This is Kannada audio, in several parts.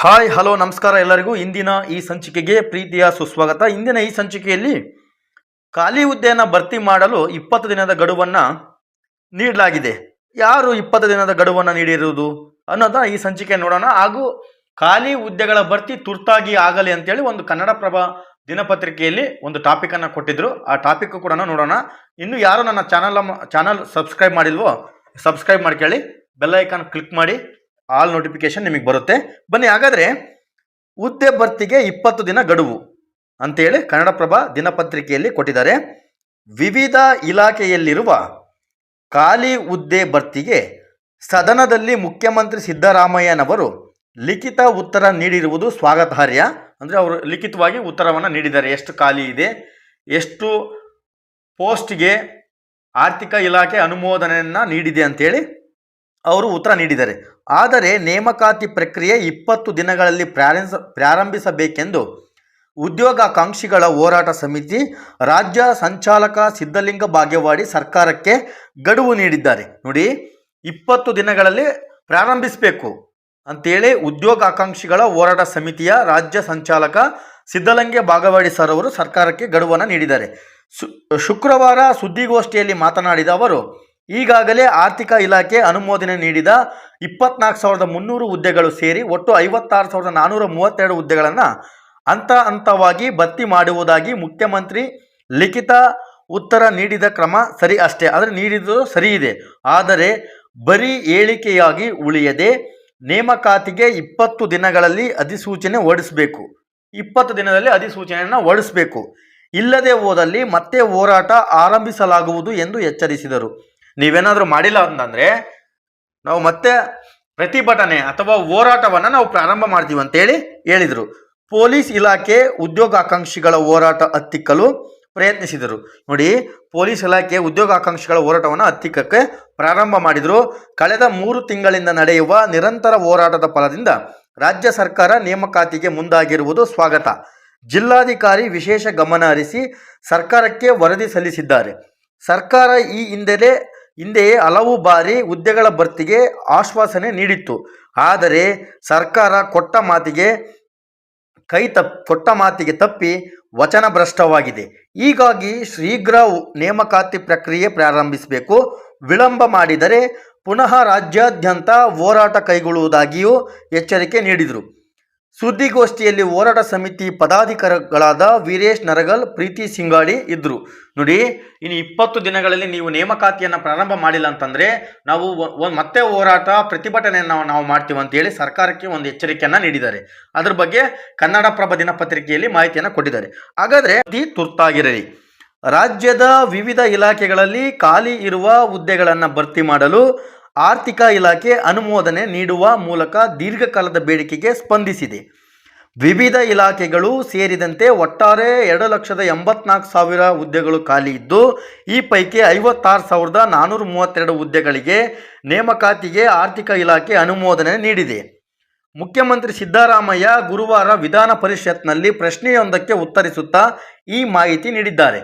ಹಾಯ್, ಹಲೋ, ನಮಸ್ಕಾರ ಎಲ್ಲರಿಗೂ. ಇಂದಿನ ಈ ಸಂಚಿಕೆಗೆ ಪ್ರೀತಿಯ ಸುಸ್ವಾಗತ. ಇಂದಿನ ಈ ಸಂಚಿಕೆಯಲ್ಲಿ ಖಾಲಿ ಹುದ್ದೆಯನ್ನು ಭರ್ತಿ ಮಾಡಲು ಇಪ್ಪತ್ತು ದಿನದ ಗಡುವನ್ನು ನೀಡಲಾಗಿದೆ. ಯಾರು ಇಪ್ಪತ್ತು ದಿನದ ಗಡುವನ್ನು ನೀಡಿರುವುದು ಅನ್ನೋದನ್ನ ಈ ಸಂಚಿಕೆ ನೋಡೋಣ. ಹಾಗೂ ಖಾಲಿ ಹುದ್ದೆಗಳ ಭರ್ತಿ ತುರ್ತಾಗಿ ಆಗಲಿ ಅಂತೇಳಿ ಒಂದು ಕನ್ನಡಪ್ರಭ ದಿನಪತ್ರಿಕೆಯಲ್ಲಿ ಒಂದು ಟಾಪಿಕನ್ನು ಕೊಟ್ಟಿದ್ರು. ಆ ಟಾಪಿಕ್ ಕೂಡ ನೋಡೋಣ. ಇನ್ನು ಯಾರು ನನ್ನ ಚಾನಲ್ ಚಾನಲ್ ಸಬ್ಸ್ಕ್ರೈಬ್ ಮಾಡಿಲ್ವೋ ಸಬ್ಸ್ಕ್ರೈಬ್ ಮಾಡ್ಕೊಳ್ಳಿ ಬೆಲ್ ಐಕಾನ್ ಕ್ಲಿಕ್ ಮಾಡಿ. ಆಲ್ ನೋಟಿಫಿಕೇಶನ್ ನಿಮಗೆ ಬರುತ್ತೆ. ಬನ್ನಿ, ಹಾಗಾದರೆ ಹುದ್ದೆ ಭರ್ತಿಗೆ ಇಪ್ಪತ್ತು ದಿನ ಗಡುವು ಅಂತೇಳಿ ಕನ್ನಡಪ್ರಭ ದಿನಪತ್ರಿಕೆಯಲ್ಲಿ ಕೊಟ್ಟಿದ್ದಾರೆ. ವಿವಿಧ ಇಲಾಖೆಯಲ್ಲಿರುವ ಖಾಲಿ ಹುದ್ದೆ ಭರ್ತಿಗೆ ಸದನದಲ್ಲಿ ಮುಖ್ಯಮಂತ್ರಿ ಸಿದ್ದರಾಮಯ್ಯನವರು ಲಿಖಿತ ಉತ್ತರ ನೀಡಿರುವುದು ಸ್ವಾಗತಾರ್ಹ. ಅಂದರೆ ಅವರು ಲಿಖಿತವಾಗಿ ಉತ್ತರವನ್ನು ನೀಡಿದ್ದಾರೆ. ಎಷ್ಟು ಖಾಲಿ ಇದೆ, ಎಷ್ಟು ಪೋಸ್ಟ್ಗೆ ಆರ್ಥಿಕ ಇಲಾಖೆ ಅನುಮೋದನೆಯನ್ನು ನೀಡಿದೆ ಅಂತೇಳಿ ಅವರು ಉತ್ತರ ನೀಡಿದ್ದಾರೆ. ಆದರೆ ನೇಮಕಾತಿ ಪ್ರಕ್ರಿಯೆ ಇಪ್ಪತ್ತು ದಿನಗಳಲ್ಲಿ ಪ್ರಾರಂಭಿಸ ಪ್ರಾರಂಭಿಸಬೇಕೆಂದು ಉದ್ಯೋಗಾಕಾಂಕ್ಷಿಗಳ ಹೋರಾಟ ಸಮಿತಿ, ರಾಜ್ಯ ಸಂಚಾಲಕ ಸಿದ್ಧಲಿಂಗ ಭಾಗ್ಯವಾಡಿ ಸರ್ಕಾರಕ್ಕೆ ಗಡುವು ನೀಡಿದ್ದಾರೆ. ನೋಡಿ, ಇಪ್ಪತ್ತು ದಿನಗಳಲ್ಲಿ ಪ್ರಾರಂಭಿಸಬೇಕು ಅಂತೇಳಿ ಉದ್ಯೋಗಾಕಾಂಕ್ಷಿಗಳ ಹೋರಾಟ ಸಮಿತಿಯ ರಾಜ್ಯ ಸಂಚಾಲಕ ಸಿದ್ಧಲಿಂಗ ಭಾಗವಾಡಿ ಸರ್ ಅವರು ಸರ್ಕಾರಕ್ಕೆ ಗಡುವನ್ನು ನೀಡಿದ್ದಾರೆ. ಶುಕ್ರವಾರ ಸುದ್ದಿಗೋಷ್ಠಿಯಲ್ಲಿ ಮಾತನಾಡಿದ ಅವರು ಈಗಾಗಲೇ ಆರ್ಥಿಕ ಇಲಾಖೆ ಅನುಮೋದನೆ ನೀಡಿದ ಇಪ್ಪತ್ನಾಲ್ಕು ಸಾವಿರದ ಮುನ್ನೂರು ಹುದ್ದೆಗಳು ಸೇರಿ ಒಟ್ಟು ಐವತ್ತಾರು ಸಾವಿರದ ನಾನ್ನೂರ ಮೂವತ್ತೆರಡು ಹುದ್ದೆಗಳನ್ನು ಹಂತ ಹಂತವಾಗಿ ಭರ್ತಿ ಮಾಡುವುದಾಗಿ ಮುಖ್ಯಮಂತ್ರಿ ಲಿಖಿತ ಉತ್ತರ ನೀಡಿದ ಕ್ರಮ ಸರಿ ಅಷ್ಟೇ. ಆದರೆ ನೀಡಿದ್ದು ಸರಿ ಇದೆ. ಆದರೆ ಬರೀ ಹೇಳಿಕೆಯಾಗಿ ಉಳಿಯದೆ ನೇಮಕಾತಿಗೆ ಇಪ್ಪತ್ತು ದಿನಗಳಲ್ಲಿ ಅಧಿಸೂಚನೆ ಹೊರಡಿಸಬೇಕು. ಇಪ್ಪತ್ತು ದಿನದಲ್ಲಿ ಅಧಿಸೂಚನೆಯನ್ನು ಹೊರಡಿಸಬೇಕು. ಇಲ್ಲದೆ ಹೋದಲ್ಲಿ ಮತ್ತೆ ಹೋರಾಟ ಆರಂಭಿಸಲಾಗುವುದು ಎಂದು ಎಚ್ಚರಿಸಿದರು. ನೀವೇನಾದರೂ ಮಾಡಿಲ್ಲ ಅಂತಂದ್ರೆ ನಾವು ಮತ್ತೆ ಪ್ರತಿಭಟನೆ ಅಥವಾ ಹೋರಾಟವನ್ನು ನಾವು ಪ್ರಾರಂಭ ಮಾಡ್ತೀವಿ ಅಂತೇಳಿ ಹೇಳಿದರು. ಪೊಲೀಸ್ ಇಲಾಖೆ ಉದ್ಯೋಗಾಕಾಂಕ್ಷಿಗಳ ಹೋರಾಟ ಹತ್ತಿಕ್ಕಲು ಪ್ರಯತ್ನಿಸಿದರು. ನೋಡಿ, ಪೊಲೀಸ್ ಇಲಾಖೆ ಉದ್ಯೋಗಾಕಾಂಕ್ಷಿಗಳ ಹೋರಾಟವನ್ನು ಹತ್ತಿಕ್ಕಕ್ಕೆ ಪ್ರಾರಂಭ ಮಾಡಿದರು. ಕಳೆದ ಮೂರು ತಿಂಗಳಿಂದ ನಡೆಯುವ ನಿರಂತರ ಹೋರಾಟದ ಫಲದಿಂದ ರಾಜ್ಯ ಸರ್ಕಾರ ನೇಮಕಾತಿಗೆ ಮುಂದಾಗಿರುವುದು ಸ್ವಾಗತ. ಜಿಲ್ಲಾಧಿಕಾರಿ ವಿಶೇಷ ಗಮನ ಹರಿಸಿ ಸರ್ಕಾರಕ್ಕೆ ವರದಿ ಸಲ್ಲಿಸಿದ್ದಾರೆ. ಸರ್ಕಾರ ಈ ಹಿಂದೆಲೇ ಹಿಂದೆಯೇ ಹಲವು ಬಾರಿ ಹುದ್ದೆಗಳ ಭರ್ತಿಗೆ ಆಶ್ವಾಸನೆ ನೀಡಿತ್ತು. ಆದರೆ ಸರ್ಕಾರ ಕೊಟ್ಟ ಮಾತಿಗೆ ಕೈ ತಪ್, ಕೊಟ್ಟ ಮಾತಿಗೆ ತಪ್ಪಿ ವಚನಭ್ರಷ್ಟವಾಗಿದೆ. ಹೀಗಾಗಿ ಶೀಘ್ರ ನೇಮಕಾತಿ ಪ್ರಕ್ರಿಯೆ ಪ್ರಾರಂಭಿಸಬೇಕು. ವಿಳಂಬ ಮಾಡಿದರೆ ಪುನಃ ರಾಜ್ಯಾದ್ಯಂತ ಹೋರಾಟ ಕೈಗೊಳ್ಳುವುದಾಗಿಯೂ ಎಚ್ಚರಿಕೆ ನೀಡಿದರು. ಸುದ್ದಿಗೋಷ್ಠಿಯಲ್ಲಿ ಹೋರಾಟ ಸಮಿತಿ ಪದಾಧಿಕಾರಿಗಳಾದ ವೀರೇಶ್ ನರಗಲ್, ಪ್ರೀತಿ ಸಿಂಗಾಡಿ ಇದ್ದರು ನೋಡಿ, ಇನ್ನು ಇಪ್ಪತ್ತು ದಿನಗಳಲ್ಲಿ ನೀವು ನೇಮಕಾತಿಯನ್ನು ಪ್ರಾರಂಭ ಮಾಡಿಲ್ಲ ಅಂತಂದರೆ ನಾವು ಮತ್ತೆ ಹೋರಾಟ ಪ್ರತಿಭಟನೆಯನ್ನು ನಾವು ನಾವು ಮಾಡ್ತೀವಿ ಅಂತೇಳಿ ಸರ್ಕಾರಕ್ಕೆ ಒಂದು ಎಚ್ಚರಿಕೆಯನ್ನು ನೀಡಿದ್ದಾರೆ. ಅದ್ರ ಬಗ್ಗೆ ಕನ್ನಡಪ್ರಭ ದಿನಪತ್ರಿಕೆಯಲ್ಲಿ ಮಾಹಿತಿಯನ್ನು ಕೊಟ್ಟಿದ್ದಾರೆ. ಹಾಗಾದರೆ ಅತಿ ತುರ್ತಾಗಿರಲಿ. ರಾಜ್ಯದ ವಿವಿಧ ಇಲಾಖೆಗಳಲ್ಲಿ ಖಾಲಿ ಇರುವ ಹುದ್ದೆಗಳನ್ನು ಭರ್ತಿ ಮಾಡಲು ಆರ್ಥಿಕ ಇಲಾಖೆ ಅನುಮೋದನೆ ನೀಡುವ ಮೂಲಕ ದೀರ್ಘಕಾಲದ ಬೇಡಿಕೆಗೆ ಸ್ಪಂದಿಸಿದೆ. ವಿವಿಧ ಇಲಾಖೆಗಳು ಸೇರಿದಂತೆ ಒಟ್ಟಾರೆ ಎರಡು ಲಕ್ಷದ ಎಂಬತ್ನಾಲ್ಕು ಸಾವಿರ ಹುದ್ದೆಗಳು ಖಾಲಿ ಇದ್ದು, ಈ ಪೈಕಿ ಐವತ್ತಾರು ಸಾವಿರದ ನಾನ್ನೂರ ಮೂವತ್ತೆರಡು ಹುದ್ದೆಗಳಿಗೆ ನೇಮಕಾತಿಗೆ ಆರ್ಥಿಕ ಇಲಾಖೆ ಅನುಮೋದನೆ ನೀಡಿದೆ. ಮುಖ್ಯಮಂತ್ರಿ ಸಿದ್ದರಾಮಯ್ಯ ಗುರುವಾರ ವಿಧಾನ ಪರಿಷತ್ನಲ್ಲಿ ಪ್ರಶ್ನೆಯೊಂದಕ್ಕೆ ಉತ್ತರಿಸುತ್ತಾ ಈ ಮಾಹಿತಿ ನೀಡಿದ್ದಾರೆ.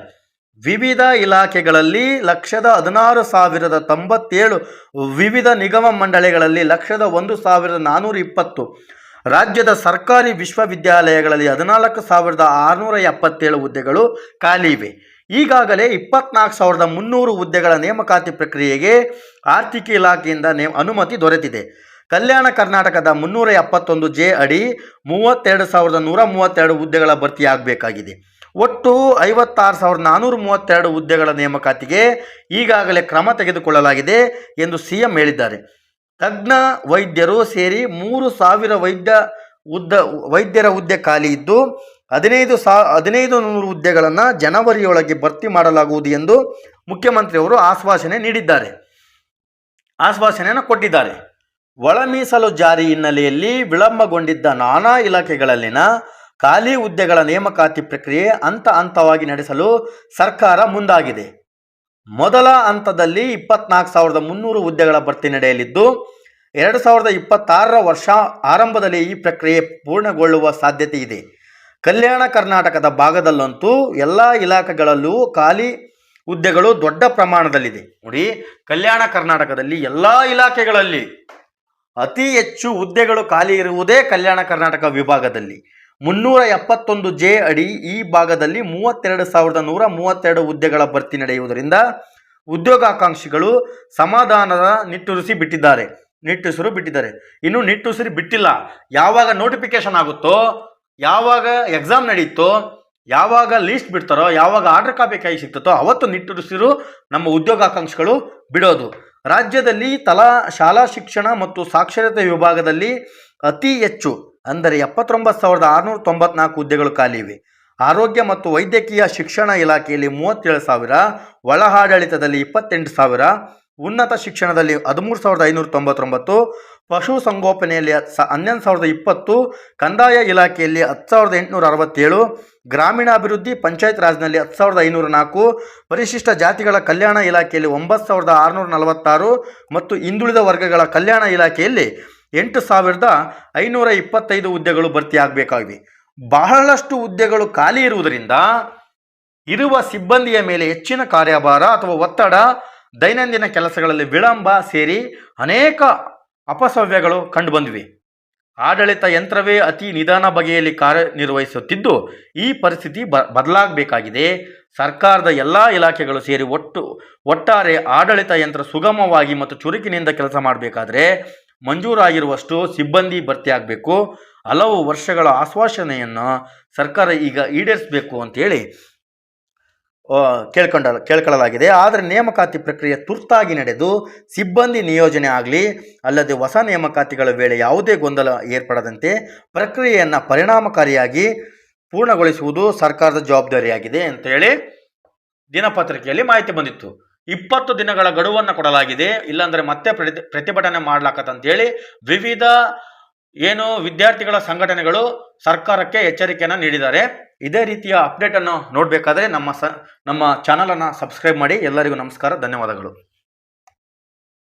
ವಿವಿಧ ಇಲಾಖೆಗಳಲ್ಲಿ ಲಕ್ಷದ ಹದಿನಾರು ಸಾವಿರದ ತೊಂಬತ್ತೇಳು ವಿವಿಧ ನಿಗಮ ಮಂಡಳಿಗಳಲ್ಲಿ ಲಕ್ಷದ ಒಂದು ಸಾವಿರದ ನಾನ್ನೂರ ಇಪ್ಪತ್ತು. ರಾಜ್ಯದ ಸರ್ಕಾರಿ ವಿಶ್ವವಿದ್ಯಾಲಯಗಳಲ್ಲಿ ಹದಿನಾಲ್ಕು ಸಾವಿರದ ಆರುನೂರ ಎಪ್ಪತ್ತೇಳು ಹುದ್ದೆಗಳು ಖಾಲಿ ಇವೆ. ಈಗಾಗಲೇ ಇಪ್ಪತ್ನಾಲ್ಕು ಸಾವಿರದ ಮುನ್ನೂರು ಹುದ್ದೆಗಳ ನೇಮಕಾತಿ ಪ್ರಕ್ರಿಯೆಗೆ ಆರ್ಥಿಕ ಇಲಾಖೆಯಿಂದ ನೇ ಅನುಮತಿ ದೊರೆತಿದೆ. ಕಲ್ಯಾಣ ಕರ್ನಾಟಕದ ಮುನ್ನೂರ ಎಪ್ಪತ್ತೊಂದು ಜೆ ಅಡಿ ಮೂವತ್ತೆರಡು ಸಾವಿರದ ನೂರ ಮೂವತ್ತೆರಡು ಹುದ್ದೆಗಳ ಭರ್ತಿಯಾಗಬೇಕಾಗಿದೆ. ಒಟ್ಟು ಐವತ್ತಾರು ಸಾವಿರದ ನಾನ್ನೂರ ಮೂವತ್ತೆರಡು ಹುದ್ದೆಗಳ ನೇಮಕಾತಿಗೆ ಈಗಾಗಲೇ ಕ್ರಮ ತೆಗೆದುಕೊಳ್ಳಲಾಗಿದೆ ಎಂದು ಸಿ ಎಂ ಹೇಳಿದ್ದಾರೆ. ತಜ್ಞ ವೈದ್ಯರು ಸೇರಿ ಮೂರು ಸಾವಿರ ವೈದ್ಯ ಹುದ್ದ ವೈದ್ಯರ ಹುದ್ದೆ ಖಾಲಿ ಇದ್ದು, ಹದಿನೈದು ಸಾ ಹದಿನೈದು ನೂರು ಹುದ್ದೆಗಳನ್ನು ಜನವರಿಯೊಳಗೆ ಭರ್ತಿ ಮಾಡಲಾಗುವುದು ಎಂದು ಮುಖ್ಯಮಂತ್ರಿಯವರು ಆಶ್ವಾಸನೆ ನೀಡಿದ್ದಾರೆ. ಆಶ್ವಾಸನೆಯನ್ನು ಕೊಟ್ಟಿದ್ದಾರೆ. ಒಳ ಮೀಸಲು ಜಾರಿ ಹಿನ್ನೆಲೆಯಲ್ಲಿ ವಿಳಂಬಗೊಂಡಿದ್ದ ನಾನಾ ಇಲಾಖೆಗಳಲ್ಲಿನ ಖಾಲಿ ಹುದ್ದೆಗಳ ನೇಮಕಾತಿ ಪ್ರಕ್ರಿಯೆ ಹಂತ ಹಂತವಾಗಿ ನಡೆಸಲು ಸರ್ಕಾರ ಮುಂದಾಗಿದೆ. ಮೊದಲ ಹಂತದಲ್ಲಿ ಇಪ್ಪತ್ನಾಲ್ಕು ಸಾವಿರದ ಮುನ್ನೂರು ಹುದ್ದೆಗಳ ಭರ್ತಿ ನಡೆಯಲಿದ್ದು, ಎರಡು ಸಾವಿರದ ಇಪ್ಪತ್ತಾರರ ವರ್ಷ ಆರಂಭದಲ್ಲಿ ಈ ಪ್ರಕ್ರಿಯೆ ಪೂರ್ಣಗೊಳ್ಳುವ ಸಾಧ್ಯತೆ ಇದೆ. ಕಲ್ಯಾಣ ಕರ್ನಾಟಕದ ಭಾಗದಲ್ಲಂತೂ ಎಲ್ಲ ಇಲಾಖೆಗಳಲ್ಲೂ ಖಾಲಿ ಹುದ್ದೆಗಳು ದೊಡ್ಡ ಪ್ರಮಾಣದಲ್ಲಿದೆ. ನೋಡಿ, ಕಲ್ಯಾಣ ಕರ್ನಾಟಕದಲ್ಲಿ ಎಲ್ಲ ಇಲಾಖೆಗಳಲ್ಲಿ ಅತಿ ಹೆಚ್ಚು ಹುದ್ದೆಗಳು ಖಾಲಿ ಇರುವುದೇ ಕಲ್ಯಾಣ ಕರ್ನಾಟಕ ವಿಭಾಗದಲ್ಲಿ. ಮುನ್ನೂರ ಎಪ್ಪತ್ತೊಂದು ಜೆ ಅಡಿ ಈ ಭಾಗದಲ್ಲಿ ಮೂವತ್ತೆರಡು ಸಾವಿರದ ನೂರ ಮೂವತ್ತೆರಡು ಹುದ್ದೆಗಳ ಭರ್ತಿ ನಡೆಯುವುದರಿಂದ ಉದ್ಯೋಗಾಕಾಂಕ್ಷಿಗಳು ಸಮಾಧಾನದ ನಿಟ್ಟುರಿಸಿ ಬಿಟ್ಟಿದ್ದಾರೆ. ನಿಟ್ಟುಸಿರು ಬಿಟ್ಟಿದ್ದಾರೆ. ಇನ್ನು ನಿಟ್ಟುಸಿರು ಬಿಟ್ಟಿಲ್ಲ. ಯಾವಾಗ ನೋಟಿಫಿಕೇಶನ್ ಆಗುತ್ತೋ, ಯಾವಾಗ ಎಕ್ಸಾಮ್ ನಡೀತೋ, ಯಾವಾಗ ಲೀಸ್ಟ್ ಬಿಡ್ತಾರೋ, ಯಾವಾಗ ಆರ್ಡರ್ ಕಾಪಿ ಕೈ ಸಿಗ್ತತೋ, ಅವತ್ತು ನಿಟ್ಟುಸಿರು ನಮ್ಮ ಉದ್ಯೋಗಾಕಾಂಕ್ಷಿಗಳು ಬಿಡೋದು. ರಾಜ್ಯದಲ್ಲಿ ತಲಾ ಶಾಲಾ ಶಿಕ್ಷಣ ಮತ್ತು ಸಾಕ್ಷರತೆ ವಿಭಾಗದಲ್ಲಿ ಅತಿ ಹೆಚ್ಚು ಅಂದರೆ ಎಪ್ಪತ್ತೊಂಬತ್ತು ಸಾವಿರದ ಆರುನೂರ ತೊಂಬತ್ನಾಲ್ಕು ಹುದ್ದೆಗಳು ಖಾಲಿ ಇವೆ. ಆರೋಗ್ಯ ಮತ್ತು ವೈದ್ಯಕೀಯ ಶಿಕ್ಷಣ ಇಲಾಖೆಯಲ್ಲಿ ಮೂವತ್ತೇಳು ಸಾವಿರ ಒಳ ಆಡಳಿತದಲ್ಲಿ ಇಪ್ಪತ್ತೆಂಟು ಸಾವಿರ, ಉನ್ನತ ಶಿಕ್ಷಣದಲ್ಲಿ ಹದಿಮೂರು ಸಾವಿರದ ಐನೂರ ತೊಂಬತ್ತೊಂಬತ್ತು, ಪಶು ಸಂಗೋಪನೆಯಲ್ಲಿ ಸ, ಹನ್ನೊಂದು ಸಾವಿರದ ಇಪ್ಪತ್ತು, ಕಂದಾಯ ಇಲಾಖೆಯಲ್ಲಿ ಹತ್ತು ಸಾವಿರದ ಎಂಟುನೂರ ಅರವತ್ತೇಳು, ಗ್ರಾಮೀಣಾಭಿವೃದ್ಧಿ ಪಂಚಾಯತ್ ರಾಜ್ನಲ್ಲಿ ಹತ್ತು ಸಾವಿರದ ಐನೂರ ನಾಲ್ಕು, ಪರಿಶಿಷ್ಟ ಜಾತಿಗಳ ಕಲ್ಯಾಣ ಇಲಾಖೆಯಲ್ಲಿ ಒಂಬತ್ತು ಸಾವಿರದ ಆರುನೂರ ನಲವತ್ತಾರು ಮತ್ತು ಹಿಂದುಳಿದ ವರ್ಗಗಳ ಕಲ್ಯಾಣ ಇಲಾಖೆಯಲ್ಲಿ ಎಂಟು ಸಾವಿರದ ಐನೂರ ಇಪ್ಪತ್ತೈದು ಹುದ್ದೆಗಳು ಭರ್ತಿಯಾಗಬೇಕಾಗಿವೆ ಬಹಳಷ್ಟು ಹುದ್ದೆಗಳು ಖಾಲಿ ಇರುವುದರಿಂದ ಇರುವ ಸಿಬ್ಬಂದಿಯ ಮೇಲೆ ಹೆಚ್ಚಿನ ಕಾರ್ಯಭಾರ ಅಥವಾ ಒತ್ತಡ, ದೈನಂದಿನ ಕೆಲಸಗಳಲ್ಲಿ ವಿಳಂಬ ಸೇರಿ ಅನೇಕ ಅಪಸವ್ಯಗಳು ಕಂಡುಬಂದಿವೆ. ಆಡಳಿತ ಯಂತ್ರವೇ ಅತಿ ನಿಧಾನ ಬಗೆಯಲ್ಲಿ ಕಾರ್ಯನಿರ್ವಹಿಸುತ್ತಿದ್ದು, ಈ ಪರಿಸ್ಥಿತಿ ಬ, ಬದಲಾಗಬೇಕಾಗಿದೆ. ಸರ್ಕಾರದ ಎಲ್ಲ ಇಲಾಖೆಗಳು ಸೇರಿ ಒಟ್ಟು, ಒಟ್ಟಾರೆ ಆಡಳಿತ ಯಂತ್ರ ಸುಗಮವಾಗಿ ಮತ್ತು ಚುರುಕಿನಿಂದ ಕೆಲಸ ಮಾಡಬೇಕಾದ್ರೆ ಮಂಜೂರಾಗಿರುವಷ್ಟು ಸಿಬ್ಬಂದಿ ಭರ್ತಿಯಾಗಬೇಕು. ಹಲವು ವರ್ಷಗಳ ಆಶ್ವಾಸನೆಯನ್ನು ಸರ್ಕಾರ ಈಗ ಈಡೇರಿಸಬೇಕು ಅಂತೇಳಿ ಕೇಳ್ಕೊಂಡ, ಕೇಳ್ಕೊಳ್ಳಲಾಗಿದೆ. ಆದರೆ ನೇಮಕಾತಿ ಪ್ರಕ್ರಿಯೆ ತುರ್ತಾಗಿ ನಡೆದು ಸಿಬ್ಬಂದಿ ನಿಯೋಜನೆ ಆಗಲಿ ಅಲ್ಲದೆ ಹೊಸ ನೇಮಕಾತಿಗಳ ವೇಳೆ ಯಾವುದೇ ಗೊಂದಲ ಏರ್ಪಡದಂತೆ ಪ್ರಕ್ರಿಯೆಯನ್ನು ಪರಿಣಾಮಕಾರಿಯಾಗಿ ಪೂರ್ಣಗೊಳಿಸುವುದು ಸರ್ಕಾರದ ಜವಾಬ್ದಾರಿಯಾಗಿದೆ ಅಂತೇಳಿ ದಿನಪತ್ರಿಕೆಯಲ್ಲಿ ಮಾಹಿತಿ ಬಂದಿತ್ತು. ಇಪ್ಪತ್ತು ದಿನಗಳ ಗಡುವನ್ನು ಕೊಡಲಾಗಿದೆ. ಇಲ್ಲಾಂದರೆ ಮತ್ತೆ ಪ್ರತಿ, ಪ್ರತಿಭಟನೆ ಮಾಡ್ಲಾಕತ್ತಂತೇಳಿ ವಿವಿಧ ಏನು ವಿದ್ಯಾರ್ಥಿಗಳ ಸಂಘಟನೆಗಳು ಸರ್ಕಾರಕ್ಕೆ ಎಚ್ಚರಿಕೆಯನ್ನು ನೀಡಿದ್ದಾರೆ. ಇದೇ ರೀತಿಯ ಅಪ್ಡೇಟನ್ನು ನೋಡಬೇಕಾದ್ರೆ ನಮ್ಮ ಸ, ನಮ್ಮ ಚಾನಲನ್ನು ಸಬ್ಸ್ಕ್ರೈಬ್ ಮಾಡಿ ಎಲ್ಲರಿಗೂ ನಮಸ್ಕಾರ, ಧನ್ಯವಾದಗಳು.